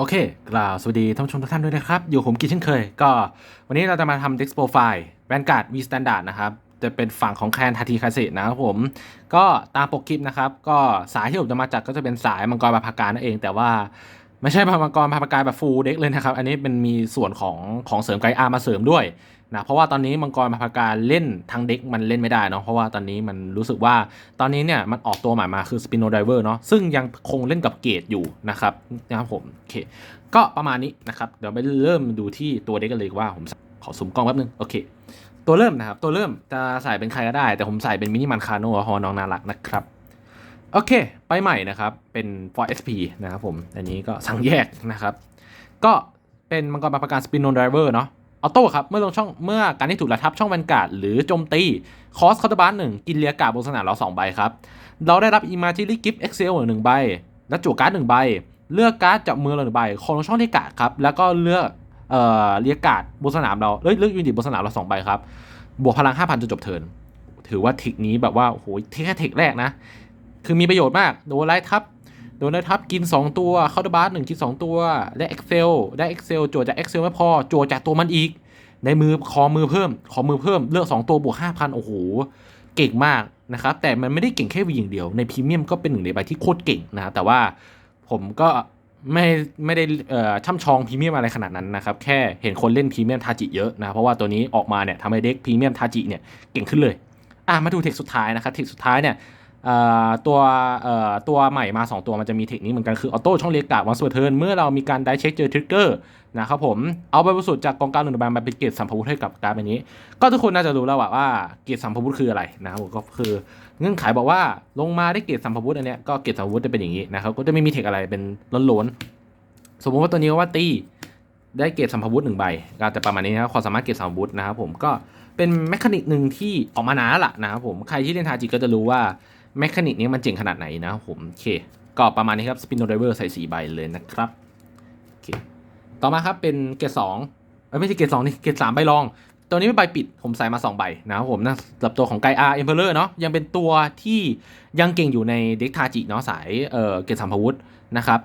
โอเค กล่าวสวัสดีท่านผู้ชมทุกท่านด้วยนะครับ อยู่ผมกิจเช่นเคย ก็วันนี้เราจะมาทำ Dex Profile Vanguard V Standard นะครับ จะเป็นฝั่งของแคนทาทีคาเซนะครับผม ก็ตามปกคลิปนะครับ ก็สายที่ผมจะมาจัดก็จะเป็นสายมังกรบาพาการนั่นเอง แต่ว่าไม่ใช่มังกรบาพาการแบบฟูลเด็กเลยนะครับ อันนี้เป็นมีส่วนของของเสริมไกอาร์มาเสริมด้วย นะเพราะว่าตอนนี้มังกรมาพาการเล่นทางเด็กมันเล่นไม่ได้เนาะเพราะว่าตอนนี้มันรู้สึกว่าตอนนี้เนี่ยมันออกตัวใหม่มาคือ Spino Driver เนาะซึ่งยังคงเล่นกับเกตอยู่นะครับนะครับผมโอเคก็ประมาณนี้นะครับเดี๋ยวไปเริ่มดูที่ตัวเด็กกันเลยว่าผมขอซูมกล้องแป๊บนึงโอเค ตัวเริ่มนะครับตัวเริ่มจะใส่เป็นใครก็ได้ แต่ผมใส่เป็นมินิมันคาโน่เพราะว่าน้องน่ารักนะครับโอเค ไปใหม่นะครับ เป็น for SP นะครับผม อันนี้ก็สั่งแยกนะครับ ก็เป็นมังกรปราประการสปินโนไดเวอร์เนาะ ออโต้ครับ เมื่อลงช่องเมื่อการที่ถูกระทับช่องแวนการ์ดหรือโจมตีคอสคาร์บานหนึ่งกินเรียกาบนสนามเราสองใบครับ เราได้รับอิมาจิลิกิฟเอ็กเซลหนึ่งใบ และจั่วการ์ดหนึ่งใบ เลือกการ์ดจากมือเราหนึ่งใบคนลงช่องเรียกาดครับ แล้วก็เลือกเอ่อเรียกาดบนสนามเราเอ้ยเลือกยูนิตบนสนามเราสองใบครับ บวกพลัง5,000จนจบเทิร์นถือว่าเทคนี้แบบว่าโอ้โหเทแค่เทคแรกนะ คือมีประโยชน์มากโดนไล่ทับ โดนทับกิน 2 ตัวเข้าดบาร์หนึ่งกิน 2 ตัวได้ Excel ได้ Excel โจทย์จาก Excel ไม่พอโจทย์จากตัวมันอีก ในมือคอมือเพิ่ม ขอมือเพิ่มเลือก 2 ตัวบวก5,000 โอ้โห เก่งมากนะครับ แต่มันไม่ได้เก่งแค่วีอย่างเดียว ในพรีเมียมก็เป็นหนึ่งในใบที่โคตรเก่งนะแต่ว่าผมก็ไม่ไม่ได้ช่ำชองพรีเมียมอะไรขนาดนั้นนะครับ แค่เห็นคนเล่นพรีเมียมทาจิเยอะนะ เพราะว่าตัวนี้ออกมาเนี่ยทำให้เด็กพรีเมียมทาจิเนี่ยเก่งขึ้นเลยอะมาดูเทคสุดท้ายนะครับเทคสุดท้ายเนี่ย ตัวตัวใหม่มา 2 ตัวมันจะมีเทคนี้เหมือนกันคือออโต้ช่องเรียกกาดวันสเปอร์เทิร์นเมื่อเรามีการได้เช็คเจอทริกเกอร์นะครับผมเอาใบบริสุทธิ์จากกองการหนึ่งใบมาเป็นเกรดสัมภวุธให้กับการ์ดใบนี้ ก็ทุกคนน่าจะรู้แล้วว่าเกรดสัมภวุธคืออะไรนะครับผมก็คือเงื่อนไขบอกว่าลงมาได้เกรดสัมภวุธอันเนี้ยก็เกรดสัมภวุธจะเป็นอย่างนี้นะครับก็จะไม่มีเทคอะไรเป็นล้นๆสมมติว่าตัวนี้ว่าตีได้เกรดสัมภวุธหนึ่งใบก็จะประมาณนี้นะครับความสามารถเกรดสัมภวุธนะครับผมก็เป็นแมคานิกหนึ่งที่ออกมานานแล้วล่ะนะครับผมใครที่เล่นทาจิก็จะรู้ว่า แมคานิกนี้มันเจ๋งขนาดไหนนะผมโอเค ก็ประมาณนี้ครับสปินโนไดเวอร์ใส่สีใบเลยนะครับโอเคต่อมาครับเป็นเกรดสองไม่ใช่เกรดสองนี่เกรดสามใบรอง ตัวนี้เป็นใบปิดผมใส่มา2ใบนะครับผมนะสำหรับตัวของไกอาร์เอ็มเพลเลอร์เนาะยังเป็นตัวที่ยังเก่งอยู่ในเด็กทาจิเนาะสายเอ่อเกรดสัมภวุธนะครับ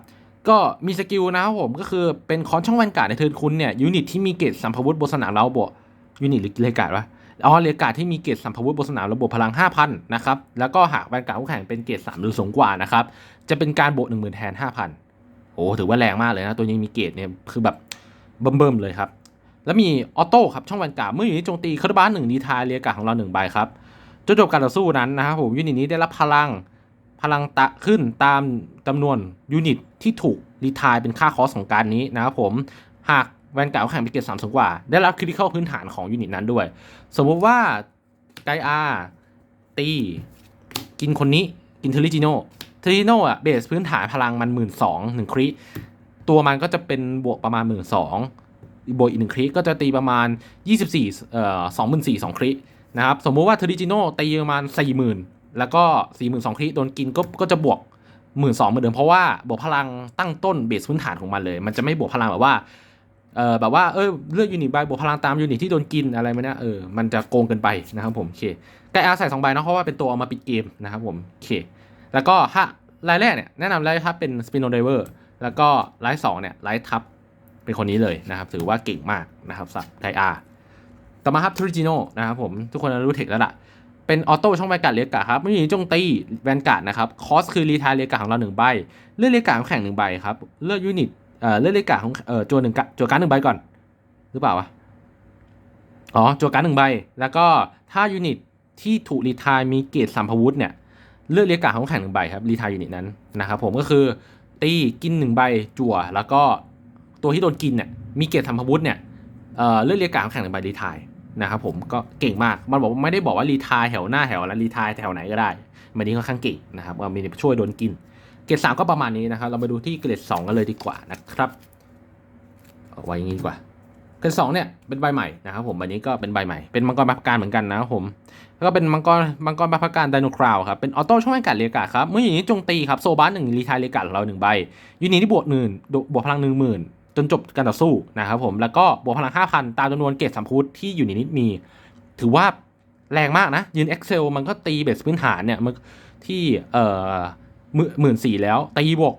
ก็มีสกิลนะครับผมก็คือเป็นคอนช่องแวนการ์ดในเทิร์นคุณเนี่ยยูนิตที่มีเกรดสัมภวุธบนสนามเราบวกยูนิตหรือเลกาดวะ อ๋อเลกาดที่มีเกรดสัมภวุธบนสนามระบบพลัง 5,000 นะครับ แล้วก็หากแวนการ์ดคู่แข่งเป็นเกรด3 หรือสูงกว่านะครับ จะเป็นการบวก10,000 แทน 5,000 โอ้ถือว่าแรงมากเลยนะ ตัวนี้มีเกรดเนี่ยคือแบบเบิ่มๆเลยครับ แล้วมีออโต้ครับช่องแวนการ์ดเมื่ออยู่ในโจมตีคาร์บานหนึ่งดีทายเรียกาของเราหนึ่งใบครับจนจบการต่อสู้นั้นนะครับผมยูนิตนี้ได้รับพลังพลังตะขึ้นตามจำนวนยูนิตที่ถูกรีทายเป็นค่าคอสของการนี้นะครับผมหาก แวนการ์ดแข่งไปเกตสามสูงกว่า ได้รับคริติคอลพื้นฐานของยูนิตนั้นด้วย สมมติว่าไกอาตีกินคนนี้กินเทริจิโนเทริจิโนอะเบสพื้นฐานพลังมันหมื่นสองหนึ่งคริตัวมันก็จะเป็นบวกประมาณหมื่นสองบวกอีกหนึ่งคลิกก็จะตีประมาณ 24เอ่อ24,000 2คลิกนะครับสมมุติว่าเทอริจิโนตีประมาณ 40,000 แล้วก็ 42,000คลิโดนกินก็ก็จะบวก 12,000เหมือนเดิมเพราะว่าบวกพลังตั้งต้นเบสพื้นฐานของมันเลย มันจะไม่บวกพลังแบบว่า เออแบบว่าเออเลือกยูนิตใบบวกพลังตามยูนิตที่โดนกินอะไรมาเนี่ยเออมันจะโกงเกินไปนะครับผมโอเคไกอาใส่สองใบเนาะเพราะว่าเป็นตัวเอามาปิดเกมนะครับผมโอเค แล้วก็ถ้ารายแรกเนี่ยแนะนำรายทับเป็นสปินโนไดเวอร์แล้วก็รายสองเนี่ยรายทับเป็นคนนี้เลยนะครับ ถือว่าเก่งมากนะครับสับไกอาต่อมาครับทริจิโนนะครับผมทุกคนรู้เทคแล้วล่ะเป็นออโต้ช่องแวนการ์ดเรียกกาครับไม่มีจงตีแวนการ์ดนะครับคอสคือรีทายเรียกกาของเราหนึ่งใบเลือกเรียกกาของแข่งหนึ่งใบครับเลือกยูนิต เอ่อเลือกเรียกกาของเอ่อจวหนึ่งกะจวการหนึ่งใบก่อน หรือเปล่าวะ อ๋อจัวการหนึ่งใบ แล้วก็ถ้ายูนิตที่ถูกรีทายมีเกรดสัมภวุธเนี่ย เลือกเรียกกาของแข่งหนึ่งใบครับรีทายยูนิตนั้นนะครับผมก็คือตีกินหนึ่งใบจั่วแล้วก็ตัวที่โดนกินเนี่ยมีเกรดสัมภวุธเนี่ยเอ่อเลือกเรียกการแข่งในใบรีทายนะครับผมก็เก่งมากมันบอกว่าไม่ได้บอกว่ารีทายแถวหน้าแถวแล้วรีทายแถวไหนก็ได้มันนี้ค่อนข้างเก่งนะครับว่ามีช่วยโดนกิน เกรดสามก็ประมาณนี้นะครับ เรามาดูที่เกรดสองกันเลยดีกว่านะครับเอาไว้อย่างนี้ดีกว่าเกรดสองเนี่ยเป็นใบใหม่นะครับผมใบนี้ก็เป็นใบใหม่ เป็นมังกรบัพการเหมือนกันนะครับผม แล้วก็เป็นมังกรมังกรบัพการไดโนคราวครับ เป็นออโต้ช่องแวนการ์ดเรียกาครับ เมื่ออย่างนี้จงตีครับโซบาร์หนึ่งรีทายเรียกาของเราหนึ่งใบ ยูนิตที่บวกหนึ่งบวกพลังหนึ่งหมื่นจนจบการต่อสู้นะครับผม แล้วก็บวกพลัง5,000ตามจำนวนเกรดสัมพุทที่อยู่ในนี้มี ถือว่าแรงมากนะยืน Excel มันก็ตีเบสพื้นฐานเนี่ยมันที่เอ่อ หมื่นสี่แล้วตีบวก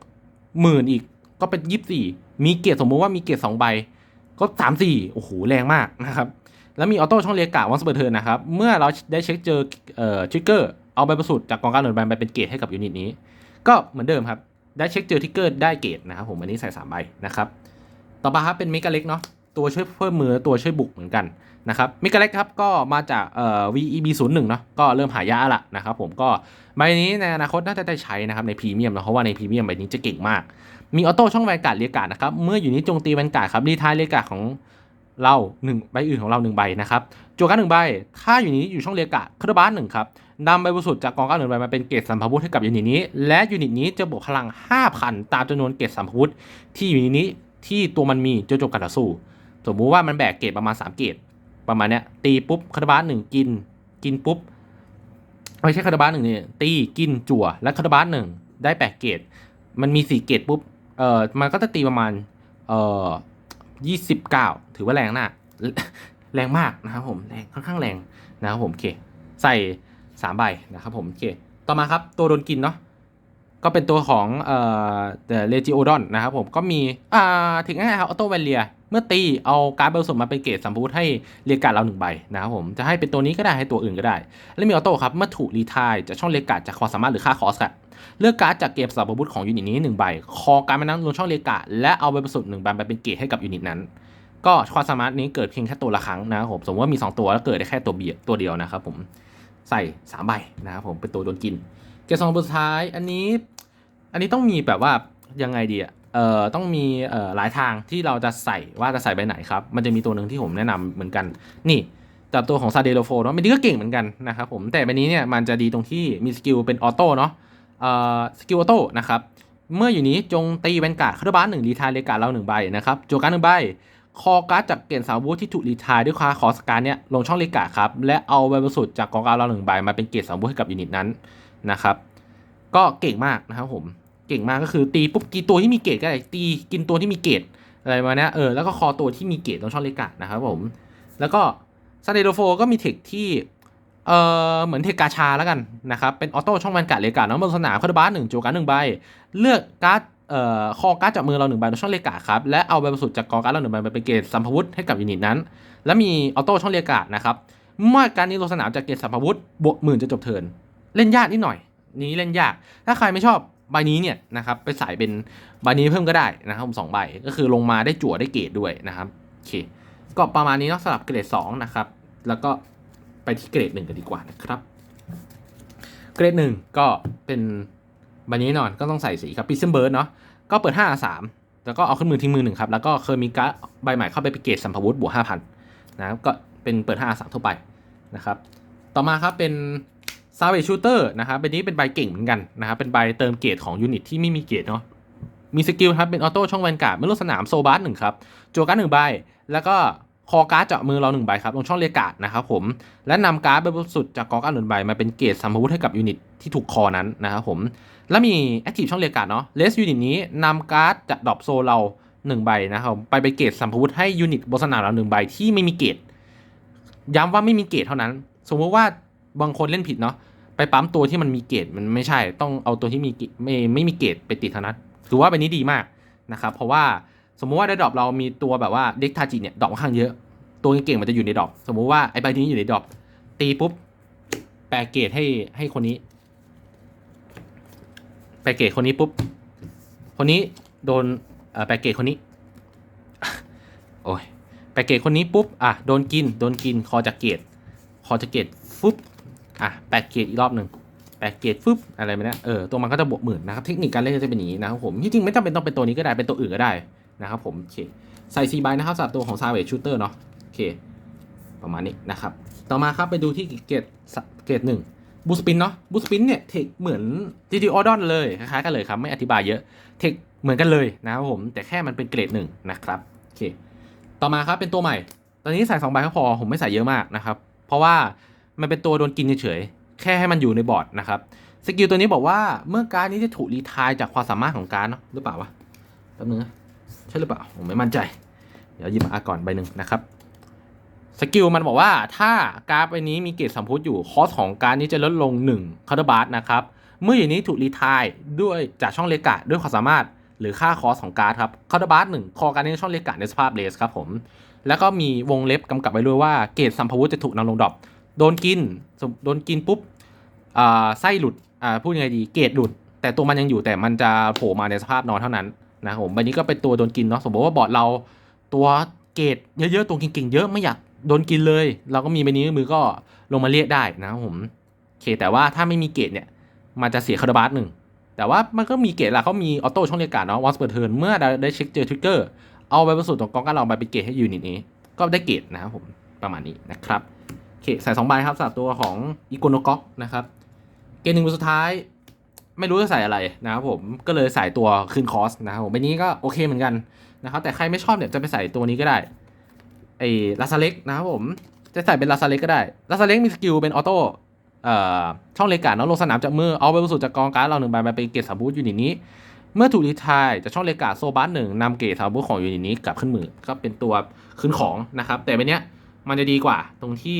หมื่นอีกก็เป็นยี่สี่มีเกรดสมมติว่ามีเกรดสองใบ ก็สามสี่โอ้โห แรงมากนะครับ แล้วมีออโต้ช่องเรียกะวันสเปอร์เทิร์นนะครับ เมื่อเราได้เช็คเจอเอ่อทริกเกอร์เอาใบประสูตรจากกองการหน่วยใบไปเป็นเกรดให้กับยูนิตนี้ ก็เหมือนเดิมครับ ได้เช็คเจอทริกเกอร์ได้เกรดนะครับผมอันนี้ใส่3ใบนะครับ ต่อมาครับเป็นเมกาเล็กเนาะตัวช่วยเพิ่มมือตัวช่วยบุกเหมือนกัน นะครับเมกาเล็กครับก็มาจากเอ่อ VEB 0 1เนาะก็เริ่มหายากละนะครับผมก็ใบนี้ในอนาคตน่าจะได้ใช้นะครับในพรีเมียมนะเพราะว่าในพรีเมียมใบนี้จะเก่งมาก มีออโต้ช่องแวนการ์ดเรียกการ์ดนะครับเมื่ออยู่นี้จงตีแวนการ์ดครับรีทายเรียกการ์ดของเราหนึ่งใบอื่นของเราหนึ่งใบนะครับจั่วการ์ดหนึ่งใบถ้าอยู่นี้อยู่ช่องเรียกการ์ดคาร์บานหนึ่งครับนำใบบริสุทธิ์จากกองการ์ดหนึ่งใบมาเป็นเกรดสัมภาวุธให้กับยูนิตนี้ และยูนิตนี้จะบวกพลัง 5,000 ตามจำนวนเกรดสัมภาวุธที่ยูนิตนี้ที่ตัวมันมีจนจบการต่อสู้ สมมุติว่ามันแบกเกรดประมาณ3เกรด ประมาณเนี้ยตีปุ๊บคาร์บานหนึ่งกิน กินปุ๊บไม่ใช่คาร์บานหนึ่งเนี่ยตีกินจั่ว และคาร์บานหนึ่งได้แปดเกรดมันมีสี่เกรดปุ๊บเอ่อมันก็จะตีประมาณเอ่อยี่สิบเก้าถือว่าแรงนะแรงมากนะครับผมแรงค่อนข้างแรงนะครับผมโอเค ใส่สามใบนะครับผมโอเค ต่อมาครับตัวโดนกินเนาะ ก็เป็นตัวของเอ่อเลจิโอดอนนะครับผมก็มีอ่าถึงง่ายครับออโต้แวเลียเมื่อตีเอาการ์ดเบลสมมาเป็นเกรดสัมพูดให้เรียกการ์ดเราหนึ่งใบนะครับผมจะให้เป็นตัวนี้ก็ได้ให้ตัวอื่นก็ได้ และมีออโต้ครับเมื่อถูกรีทายจากช่องเรียกการ์ดจากความสามารถหรือค่าคอสครับเลือกการ์ดจากเกมสัมพูดของยูนิตนี้หนึ่งใบ คอการ์ดมานั้นลงช่องเรียกการ์ดและเอาใบประสุดหนึ่งใบไปเป็นเกรดให้กับยูนิตนั้นก็ความสามารถนี้เกิดเพียงแค่ตัวละครั้งนะครับผมสมมติว่ามี 2 ตัวแล้วเกิดได้แค่ตัวเบียตัวเดียวนะครับผมใส่3ใบนะครับผมเป็นตัวโดนกิน เกมสองตัวสุดท้าย อันนี้ อันนี้ต้องมีแบบว่ายังไงดีอะเอ่อต้องมีเอ่อหลายทางที่เราจะใส่ว่าจะใส่ใบไหนครับ มันจะมีตัวหนึ่งที่ผมแนะนำเหมือนกัน นี่แต่ตัวของซาเดโลโฟเนาะมันนี้ก็เก่งเหมือนกันนะครับผมแต่ใบนี้เนี่ยมันจะดีตรงที่มีสกิลเป็นออโต้เนาะเอ่อสกิลออโต้นะครับเมื่ออยู่นี้จงตีแวนการ์ดคาร์บานหนึ่งรีทายเลกาเราหนึ่งใบนะครับโจการ์ดหนึ่งใบคอการ์ดจากเกณฑ์สาวุธที่ถูกรีทายด้วยค่าคอสการเนี่ยลงช่องเลกาครับและเอาใบบรรสุดจากกองการเราหนึ่งใบมาเป็นเกณฑ์สาวุธให้กับยูนิตนั้น นะครับ ก็เก่งมากนะครับผมเก่งมากก็คือตีปุ๊บกีตัวที่มีเกตก็ได้ตีกินตัวที่มีเกตอะไรมาเนี้ยเออแล้วก็คอตัวที่มีเกตลงช่องเลกานะครับผมแล้วก็ซาเดโดโฟก็มีเทคที่เออเหมือนเทคกาชาแล้วกันนะครับ เป็นออโต้ช่องแวนการ์ดเลกาน้องบนสนามคาร์บานหนึ่งโจการ์ดหนึ่งใบ เลือกการ์ดเอ่อคอการ์ดจากมือเราหนึ่งใบในช่องเลกาครับ และเอาใบประสุดจากกอการ์ดเราหนึ่งใบไปเป็นเกรดสัมภวุธให้กับยูนิตนั้น และมีออโต้ช่องเลกานะครับเมื่อการนี้ลงสนามจากเกรดสัมภวุธบวกหมื่นจะจบเทิร์น เล่นยากนิดหน่อย นี้เล่นยาก ถ้าใครไม่ชอบใบนี้เนี่ยนะครับไปใส่เป็นใบนี้เพิ่มก็ได้นะครับสองใบก็คือลงมาได้จั่วได้เกรดด้วยนะครับโอเคก็ประมาณนี้เนาะสำหรับเกรดสองนะครับแล้วก็ไปที่เกรดหนึ่งกันดีกว่านะครับ เกรดหนึ่งก็เป็นใบนี้นอนก็ต้องใส่สีครับปิซเซนเบิร์ดเนาะก็เปิด5 3แล้วก็เอาขึ้นมือทิ้งมือหนึ่งครับแล้วก็เคยมีการใบใหม่เข้าไปเป็นเกตสัมภวุธบวก5,000นนะครับก็เป็นเปิด5 3ทั่วไปนะครับต่อมาครับเป็น ซาเวชูเตอร์นะครับเป็นนี้เป็นใบเก่งเหมือนกันนะครับเป็นใบเติมเกตของยูนิตที่ไม่มีเกตเนาะมีสกิลครับเป็นออโต้ช่องแวนการ์ดเมื่อลงสนามโซบาร์หนึ่งครับโจการ์ดหนึ่งใบ แล้วก็คอการ์ดเจาะมือเราหนึ่งใบครับลงช่องเรียกาดนะครับผมและนำการ์ดใบบริสุดจากกองการ์ดหนึ่งใบมาเป็นเกตสัมภวุธให้กับยูนิตที่ถูกคอนั้นนะครับผมแล้วมี Active ช่องเรียกาดเนาะเลสยูนิตนี้นำการ์ดจากดรอปโซเรา1ใบนะครับไปไปเกตสัมภวุธให้ยูนิตบนสนามเราหนึ่งใบที่ไม่มีเกตย้ำว่าไม่มีเกตเท่านั้น สมมติว่าบางคนเล่นผิดเนาะ ไปปั๊มตัวที่มันมีเกตมันไม่ใช่ ต้องเอาตัวที่มีไม่ไม่มีเกตไปติดเท่านั้นถือว่าใบนี้ดีมากนะครับเพราะว่าสมมุติว่าในดรอปเรามีตัวแบบว่าเด็กทาจิเนี่ยดรอปค่อนข้างเยอะ ตัวเก่งมันจะอยู่ในดรอปสมมุติว่าไอ้ใบนี้อยู่ในดรอปตีปุ๊บแปลเกตให้ให้คนนี้ แปกเกจคนนี้ปุ๊บคนนี้โดนแปกเกจคนนี้โอ้ยแปกเกจคนนี้ปุ๊บอะโดนกินโดนกินคอจากเกตคอจากเกตฟึบ อะแปกเกจอีกรอบหนึ่งแปกเกจฟึบอะไรแบบนี้เออตัวมันก็จะบวกหมื่นนะครับเทคนิคการเล่นก็จะเป็นอย่างนี้นะครับผมที่จริงไม่จำเป็นต้องเป็นตัวนี้ก็ได้เป็นตัวอื่นก็ได้นะครับผมโอเคใส่ซีบายนะครับสำหรับตัวของซาเวชชูเตอร์เนาะโอเคประมาณนี้นะครับต่อมาครับไปดูที่เกตเกตหนึ่งบูสปินเนาะบูสปินเนี่ยเทคเหมือน GT o d o n เลยคล้ายๆกันเลยครับไม่อธิบายเยอะเทคเหมือนกันเลยนะครับผมแต่แค่มันเป็นเกรดหนึ่งนะครับโอเคต่อมาครับเป็นตัวใหม่ ตอนนี้ใส่2ใบก็พอผมไม่ใส่เยอะมากนะครับเพราะว่า มันเป็นตัวโดนกินเฉยๆ แค่ให้มันอยู่ในบอร์ดนะครับ สกิลตัวนี้บอกว่าเมื่อการดนี้จะถูกรีทายจากความสามารถของการดเนาะหรือเปล่าวะแป๊บนึงนะใช่หรือเปล่าผมไม่มั่นใจ เดี๋ยวหยิบมาก่อนใบหนึ่งนะครับ สกิลมันบอกว่าถ้าการ์ดใบนี้มีเกรดสัมพุทธอยู่คอสของการดนี้จะลดลง1คาร์บาร์นะครับ เมื่ออย่างนี้ถูกรีทายด้วยจากช่องเลกะด้วยความสามารถหรือค่าคอสของการ์ดครับคาร์ดบาร์หนึ่งคอการ์ดในช่องเลกาในสภาพเลสครับผมแล้วก็มีวงเล็บกำกับไว้ด้วยว่าเกรดสัมภาวุธจะถูกนำลงดรอป โดนกินโดนกินปุ๊บไส้หลุดพูดยังไงดีเกรดหลุด แต่ตัวมันยังอยู่แต่มันจะโผล่มาในสภาพนอนเท่านั้นนะครับผมใบนี้ก็เป็นตัวโดนกินเนาะสมมติว่าบอร์ดเราตัวเกรดเยอะๆตัวเก่งๆเยอะไม่อยากโดนกินเลย เราก็มีใบนี้มือก็ลงมาเรียกได้นะครับผมโอเคแต่ว่าถ้าไม่มีเกรดเนี่ยมันจะเสียคาร์บาสหนึ่งแต่ว่ามันก็มีเกรดละเขามีออโต้ช่องเรียกการเนาะวันสเปิดเทิร์นเมื่อได้เช็คเจอทริกเกอร์เอาไปประสูตรตรงกองการเราไปเป็นเกรดให้ยูนิตนี้ ก็ได้เกรดนะครับผมประมาณนี้นะครับ เคใส่สองใบครับสำหรับตัวของอีโกโนก๊อกนะครับ เกรดหนึ่งสุดท้าย ไม่รู้จะใส่อะไรนะครับผมก็เลยใส่ตัวคืนคอสนะครับผมใบนี้ก็โอเคเหมือนกันนะครับ แต่ใครไม่ชอบเนี่ยจะไปใส่ตัวนี้ก็ได้ไอ้ลาซาเล็กนะครับผมจะใส่เป็นลาซาเล็กก็ได้ลาซาเล็กมีสกิลเป็นออโต้เอ่อช่องเลกาเนาะลงสนามจากมือเอาไปบรรจุจากกองการ์ดเราหนึ่งใบมาเป็นเกรดสาบูทยูนิตนี้ เมื่อถูกดีทายจากช่องเลกาโซบัสหนึ่งนำเกรดสาบูทของยูนิตนี้กลับขึ้นมือก็เป็นตัวขึ้นของนะครับ แต่ใบเนี้ยมันจะดีกว่าตรงที่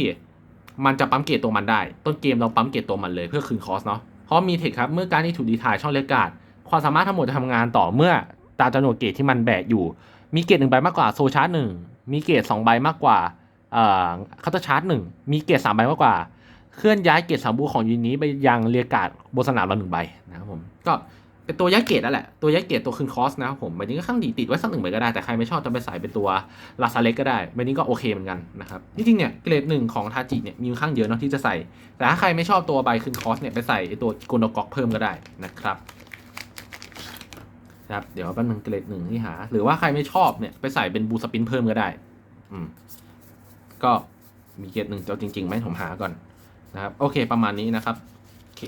มันจะปั๊มเกรดตัวมันได้ ต้นเกมเราปั๊มเกรดตัวมันเลยเพื่อคืนคอสเนาะเพราะมีเทคครับเมื่อการที่ถูกดีทายช่องเลกการ์ดความสามารถทั้งหมดจะทำงานต่อเมื่อตามจำนวนเกรดที่มันแบกอยู่ มีเกรดหนึ่งใบมากกว่าโซชาร์จหนึ่งมีเกรดสองใบมากกว่าเอ่อคัตเตอร์ชาร์จหนึ่งมีเกรดสามใบมากกว่า เคลื่อนย้ายเกรดสามบูของยูนิตไปยังเรียกการ์ดบนสนามเราหนึ่งใบนะครับผมก็ เป็นตัวยาเกรดนั่นแหละตัวยาเกรดตัวคืนคอสนะครับผมใบนี้ก็ข้างดีติดไว้สักหนึ่งใบก็ได้แต่ใครไม่ชอบจะไปใส่เป็นตัวลาซาเล็กก็ได้ใบนี้ก็โอเคเหมือนกันนะครับจริงๆเนี่ยเกรดหนึ่งของทาจิเนี่ยมีค่อนข้างเยอะเนาะที่จะใส่ แต่ถ้าใครไม่ชอบตัวใบคืนคอสเนี่ยไปใส่ไอ้ตัวโกนด็อกเพิ่มก็ได้นะครับครับเดี๋ยวแป๊บนึงเกรดหนึ่งที่หา หรือว่าใครไม่ชอบเนี่ยไปใส่เป็นบูสปินเพิ่มก็ได้ อืมก็มีเกรดหนึ่งตัวจริงๆไหมผมหาก่อนนะครับ โอเคประมาณนี้นะครับโอเค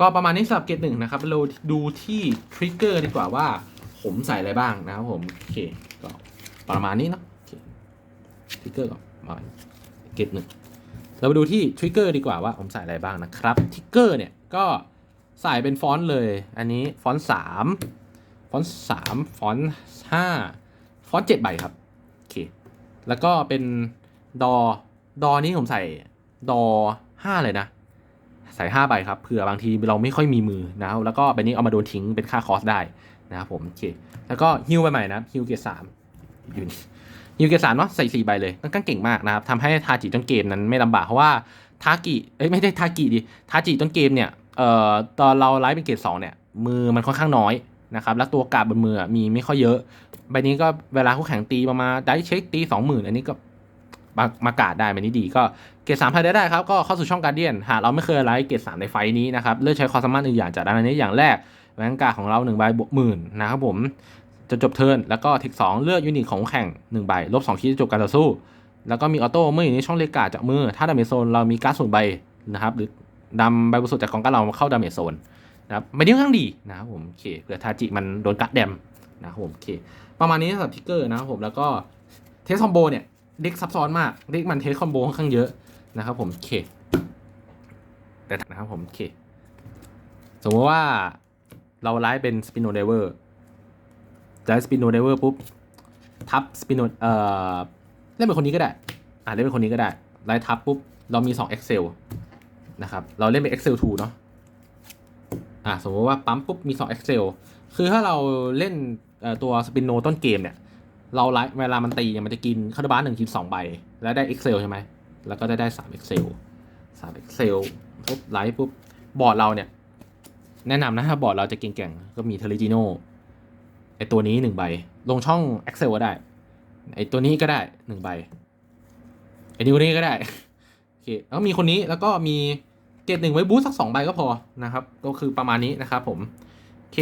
ก็ประมาณนี้สำหรับเกรดหนึ่งนะครับ เราดูที่ทริกเกอร์ดีกว่าว่าผมใส่อะไรบ้างนะครับผม โอเค ก็ประมาณนี้เนาะโอเคทริกเกอร์ก่อนมาเกรดหนึ่งเราไปดูที่ทริกเกอร์ดีกว่าว่าผมใส่อะไรบ้างนะครับทริกเกอร์เนี่ยก็ใส่เป็นฟอนต์เลย อันนี้ฟอนต์สามฟอนต์สามฟอนต์ห้าฟอนต์เจ็ดใบครับโอเคแล้วก็เป็นดอดอนี้ผมใส่ดอห้าเลยนะ ใส่ห้าใบครับเผื่อบางทีเราไม่ค่อยมีมือนะครับแล้วก็ใบนี้เอามาโดนทิ้งเป็นค่าคอสได้นะครับผมโอเคแล้วก็ฮิวไปใหม่นะฮิวเกียร์สามอยู่นี่ยูเกสามเนาะใส่สี่ใบเลยนั่นก็เก่งมากนะครับทำให้ทาจิต้นเกมนั้นไม่ลำบากเพราะว่าทากิเอ้ยไม่ได้ทากิดิทาจิต้นเกมเนี่ยเอ่อตอนเราไลฟ์เป็นเกรดสองเนี่ยมือมันค่อนข้างน้อยนะครับแล้วตัวกาบบนมือมีไม่ค่อยเยอะ ใบนี้ก็เวลาคู่แข่งตีประมาณได้เช็คตีสองหมื่นอันนี้ก็ มามากาดได้ใบนี้ดีก็เกรดสามพายได้ได้ครับ ก็เข้าสู่ช่องการเดียนหากเราไม่เคยไลฟ์เกรดสามในไฟล์นี้นะครับ เลือกใช้ความสามารถหนึ่งอย่างจากด้านนี้อย่างแรกแวนการ์ดของเราหนึ่งใบบวกหมื่นนะครับผมจะจบเทิร์นแล้วก็เทคสองเลือกยูนิตของแข่ง1ใบลบ2คีจะจบการต่อสู้ แล้วก็มีออโต้เมื่ออยู่ในช่องเลกาจากมือ ถ้าดาเมจโซนเรามีการ์ดส่วนใบนะครับหรือดำใบบนสุดจากกองการดเราเข้าดาเมจโซนนะครับไม่ได้ค่อนข้างดีนะครับผมโอเคเผื่อทาจิมันโดนกัดแดมนะครับผมโอเค ประมาณนี้สำหรับทิกเกอร์นะครับผมแล้วก็เทสคอมโบเนี่ย เด็กซับซ้อนมาก เด็กมันเทสคอมโบค่อนข้างเยอะนะครับผมเคแต่นะครับผมเคสมมติว่าเราไลฟ์เป็นสปินโนเดเวอร์จะสปินโนเดเวอร์ปุ๊บ ทับสปินโนเอ่อเล่นเป็นคนนี้ก็ได้ อ่าเล่นเป็นคนนี้ก็ได้ไล่ทับปุ๊บ เรามี 2 Excel นะครับ เราเล่นเป็น Excel 2 เนาะอ่าสมมติว่าปั๊มปุ๊บมี 2 Excel คือถ้าเราเล่นตัวสปินโนต้นเกมเนี่ย เราไลเวลามันตีเนี่ยมันจะกินคาร์บานหนึ่งกินสองใบ แล้วได้ Excel ใช่ไหม แล้วก็จะได้3 Excel 3 Excel ปุ๊บไลท์ปุ๊บบอร์ดเราเนี่ย แนะนำนะถ้าบอร์ดเราจะเก่งๆ ก็มีเทเลจิโนไอตัวนี้หนึ่งใบ ลงช่อง Excel ก็ได้ ไอตัวนี้ก็ได้หนึ่งใบ ไอนิ้วนี้ก็ได้ โอเค แล้วมีคนนี้แล้วก็มีเกรดหนึ่งไว้บูสสักสองใบก็พอนะครับ ก็คือประมาณนี้นะครับผม โอเค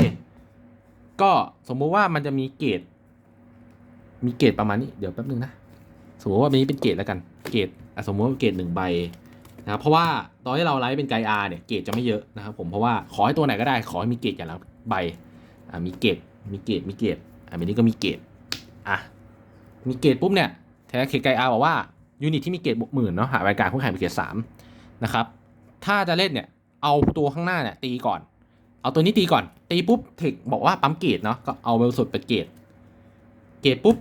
ก็สมมุติว่ามันจะมีเกรด มีเกรดประมาณนี้เดี๋ยวแป๊บนึงนะสมมติว่าอันนี้เป็นเกรดแล้วกันเกรดอะสมมติว่าเกรดหนึ่งใบนะครับเพราะว่าตอนที่เราไลฟ์เป็นไกอาร์เนี่ยเกรดจะไม่เยอะนะครับผมเพราะว่าขอให้ตัวไหนก็ได้ขอให้มีเกรดอย่างละใบอ่ามีเกรดมีเกรดมีเกรดอ่าอันนี้ก็มีเกรดอะมีเกรดปุ๊บเนี่ยแท้เคไกอาบอกว่ายูนิตที่มีเกรดบวกหมื่นเนาะหาบรายการคู่แข่งเป็นเกรดสามนะครับถ้าจะเล่นเนี่ยเอาตัวข้างหน้าเนี่ยตีก่อน เอาตัวนี้ตีก่อนตีปุ๊บเทคบอกว่าปั๊มเกรดเนาะก็เอาเวลสุดเป็นเกรดเกรดปุ๊บ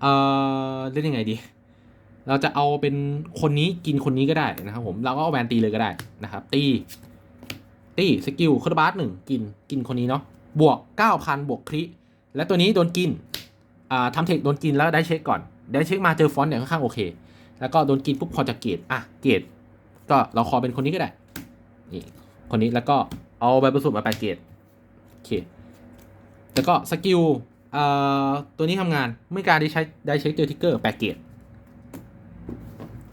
เออเล่นยังไงดี เราจะเอาเป็นคนนี้กินคนนี้ก็ได้นะครับผม เราก็เอาแวนตีเลยก็ได้นะครับ ตี ตีสกิลคาร์บาสหนึ่งกินกินคนนี้เนาะ บวก 9,000 บวกคริ และตัวนี้โดนกิน อ่าทำเทคโดนกินแล้วได้เช็คก่อน ได้เช็คมาเจอฟอนต์เนี่ยค่อนข้างโอเค แล้วก็โดนกินปุ๊บพอจะเกตอะ เกตก็เราขอเป็นคนนี้ก็ได้ นี่ คนนี้แล้วก็เอาใบประสบมาแปดเกตโอเค แล้วก็สกิล เอ่อตัวนี้ทำงานเมื่อการได้ใช้ได้เช็คเจอทิกเกอร์แปดเกต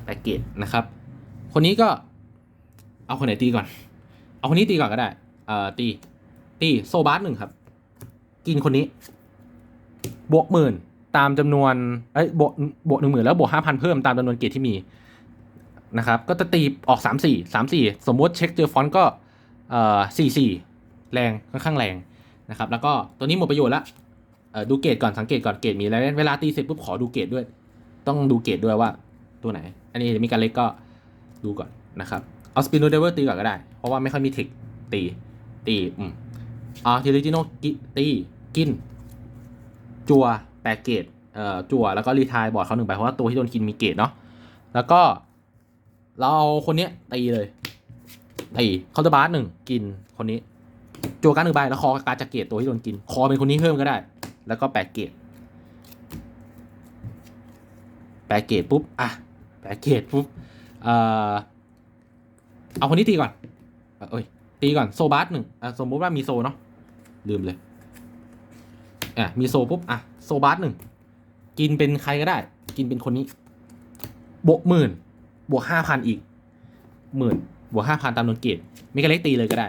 แปดเกตนะครับ คนนี้ก็เอาคนไหนตีก่อน เอาคนนี้ตีก่อนก็ได้ เอ่อตี ตีโซบาร์หนึ่งครับ กินคนนี้ บวกหมื่นตามจำนวน เอ้ย บวก บวกหนึ่งหมื่นแล้วบวกห้าพันเพิ่มตามจำนวนเกรดที่มี นะครับ ก็จะตีออกสามสี่สามสี่สมมติเช็คเจอฟอนต์ก็ เอ่อสี่สี่แรง ค่อนข้างแรงนะครับ แล้วก็ตัวนี้หมดประโยชน์ละ ดูเกรดก่อนสังเกตก่อนเกรดมีอะไรเวลาตีเสร็จปุ๊บขอดูเกรดด้วย ต้องดูเกรดด้วยว่าตัวไหน อันนี้มีการเล็กก็ดูก่อนนะครับเอาสปินโนเดเวอร์ตีก่อนก็ได้ เพราะว่าไม่ค่อยมีเทคตีตีอืมเอาทีริจิโนกิตีกิน จัวแปดเกตเอ่อจัวแล้วก็รีทายบอร์ดเขาหนึ่งใบเพราะว่าตัวที่โดนกินมีเกตเนาะแล้วก็ เราเอาคนเนี้ยตีเลยตีเคาน์เตอร์บาร์หนึ่งกินคนนี้จัวการหนึ่งใบแล้วคอการจากเกตตัวที่โดนกิน คอเป็นคนนี้เพิ่มก็ได้ แล้วก็แปดเกตแปดเกตปุ๊บ อะแปดเกตปุ๊บ เอ่อ เอาคนนี้ตีก่อนเอ้ย ตีก่อนโซบาร์หนึ่งอะสมมติว่ามีโซเนาะ ลืมเลย อะ มีโซปุ๊บ อะ โซบาร์หนึ่ง กินเป็นใครก็ได้ กินเป็นคนนี้ บวกหมื่น บวกห้าพันอีก หมื่น บวกห้าพันตามนวนเกตมีกระเล็กตีเลยก็ได้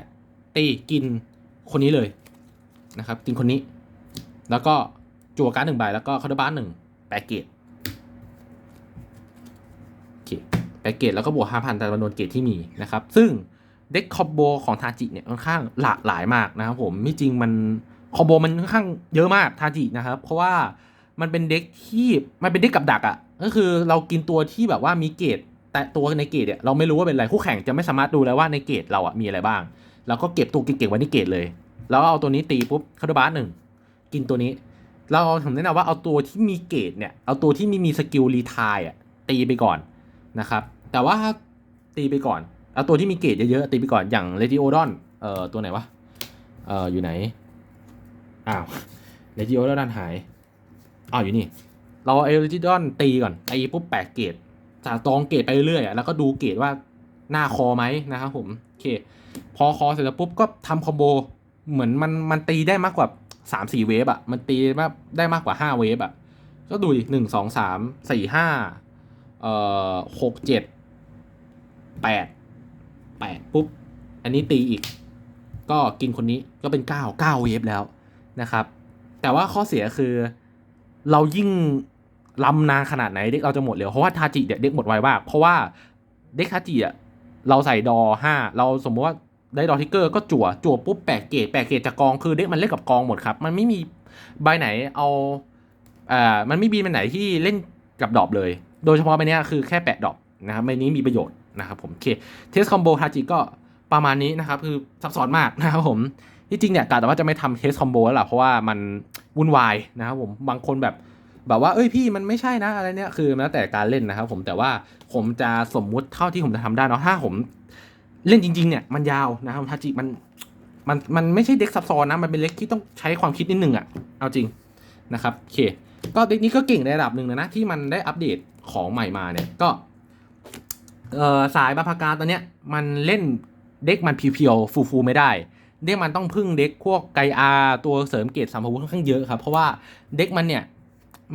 ตี กินคนนี้เลยนะครับ กินคนนี้ แล้วก็จั่วการ์ดหนึ่งใบแล้วก็คาร์ดบาร์หนึ่งแปดเกตโอเคแปดเกตแล้วก็บวกห้าพันตามจำนวนเกตที่มีนะครับ ซึ่งเด็กคอมโบของทาจิเนี่ยค่อนข้างหลากหลายมากนะครับผมไม่จริงมันคอมโบมันค่อนข้างเยอะมากทาจินะครับ เพราะว่ามันเป็นเด็กที่มันเป็นเด็กกับดักอะ่ะก็คือเรากินตัวที่แบบว่ามีเกรดแต่ตัวในเกรดเนี่ยเราไม่รู้ว่าเป็นอะไรคู่แข่งจะไม่สามารถดูแล้วว่าในเกรดเราอะ่ะมีอะไรบ้างเราก็เก็บตัวเก่งๆไว้ในเกรดเลย แล้วเอาตัวนี้ตีปุ๊บคาร์ดบาร์หนึ่ง กินตัวนี้ เราถึงแนะนำว่าเอาตัวที่มีเกรดเนี่ย เอาตัวที่มีมีสกิลรีทายอะตีไปก่อนนะครับ แต่ว่าถ้าตีไปก่อน เอาตัวที่มีเกรดเยอะๆตีไปก่อน อย่างเลดิโอดอน เอ่อ ตัวไหนวะ เอ่อ อยู่ไหน อ้าวเลจิโอดันหาย อ้าว อยู่นี่ เราเอาเลจิดอนตีก่อน ตีปุ๊บแปดเกตจากตองเกตไปเรื่อยๆอแล้วก็ดูเกตว่าหน้าคอไหมนะครับผม โอเค พอคอเสร็จแล้วปุ๊บก็ทำคอมโบ เหมือนมันมันตีได้มากกว่า สามสี่เวฟอะมันตีมาได้มากกว่าห้าเวฟอะก็ดูดิหนึ่งสองสามสี่ห้าเอ่อหกเจ็ดแปดแปดปุ๊บ อันนี้ตีอีก ก็กินคนนี้ก็เป็นเก้าเก้าเวฟแล้วนะครับ แต่ว่าข้อเสียคือ เรายิ่งลำนานขนาดไหนเด็กเราจะหมดเร็วเพราะว่าทาจิเนี่ยเด็กหมดไวมากเพราะว่าเด็กทาจิอะเราใส่ดอห้าเราสมมติว่า ได้ดอทิกเกอร์ก็จั่วจั่วปุ๊บแปะเกตแปะเกตจากกองคือเด็กมันเล่นกับกองหมดครับ มันไม่มีใบไหนเอาอ่ามันไม่มีใบไหนที่เล่นกับดอปเลย โดยเฉพาะใบนี้คือแค่แปะดอปนะครับใบนี้มีประโยชน์นะครับผมโอเคเทสคอมโบทาจิก็ประมาณนี้นะครับ คือซับซ้อนมากนะครับผมที่จริงเนี่ยกะแต่ว่าจะไม่ทำเทสคอมโบแล้วล่ะเพราะว่ามันวุ่นวายนะครับผมบางคนแบบแบบว่าเอ้ยพี่มันไม่ใช่นะอะไรเนี่ยคือแล้วแต่การเล่นนะครับผมแต่ว่าผมจะสมมุติเท่าที่ผมจะทำได้เนาะถ้าผม เล่นจริงๆเนี่ยมันยาวนะครับทาจิมันมันมันไม่ใช่เด็กซับซ้อนนะมันเป็นเล็กที่ต้องใช้ความคิดนิดนึงอะเอาจริงนะครับโอเค ก็เด็กนี้ก็เก่งในระดับหนึ่งนะนะที่มันได้อัปเดตของใหม่มาเนี่ยก็เอ่อสายบาพาการตอนเนี้ยมันเล่นเด็กมันเพียวๆฟูๆไม่ได้เด็กมันต้องพึ่งเด็กพวกไกอาตัวเสริมเกรดสัมภาวุธค่อนข้างเยอะครับ เพราะว่าเด็กมันเนี่ย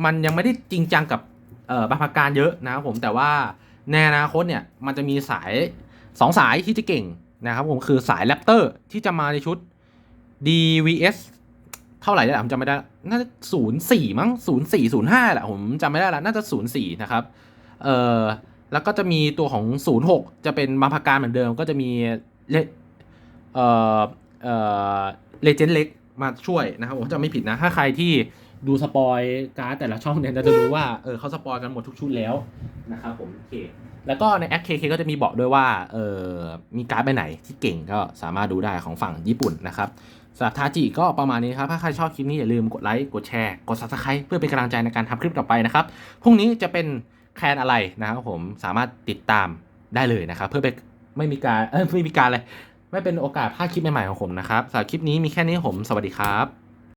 มันยังไม่ได้จริงจังกับเอ่อบาพาการเยอะนะครับผมแต่ว่าในอนาคตเนี่ยมันจะมีสาย สองสายที่จะเก่งนะครับผมคือสายแรปเตอร์ที่จะมาในชุด DVS เท่าไหร่แล้วผมจำไม่ได้ น่าจะศูนย์สี่มั้งศูนย์สี่ศูนย์ห้าแหละผมจำไม่ได้ละน่าจะศูนย์สี่นะครับ เอ่อ แล้วก็จะมีตัวของศูนย์หกจะเป็นบาพาการเหมือนเดิม ก็จะมีเลเอ่อ เอ่อ เลเจนด์เล็กมาช่วยนะครับผมจะไม่ผิดนะ ถ้าใครที่ดูสปอยการ์ดแต่ละช่องเนี่ยจะรู้ว่า เออเขาสปอยกันหมดทุกชุดแล้วนะครับผมโอเค แล้วก็ในแอคเคก็จะมีบอกด้วยว่าเออมีการ์ดไปไหนที่เก่งก็สามารถดูได้ของฝั่งญี่ปุ่นนะครับสำหรับทาจิก็ประมาณนี้ครับ ถ้าใครชอบคลิปนี้อย่าลืมกดไลค์ กดแชร์ กด subscribe เพื่อเป็นกำลังใจในการทำคลิปต่อไปนะครับ พรุ่งนี้จะเป็นแคนอะไรนะครับผมสามารถติดตามได้เลยนะครับ เพื่อเป็นไม่มีการเออไม่มีการอะไรไม่เป็นโอกาสพลาดคลิปใหม่ๆของผมนะครับสำหรับคลิปนี้มีแค่นี้ผมสวัสดีครับ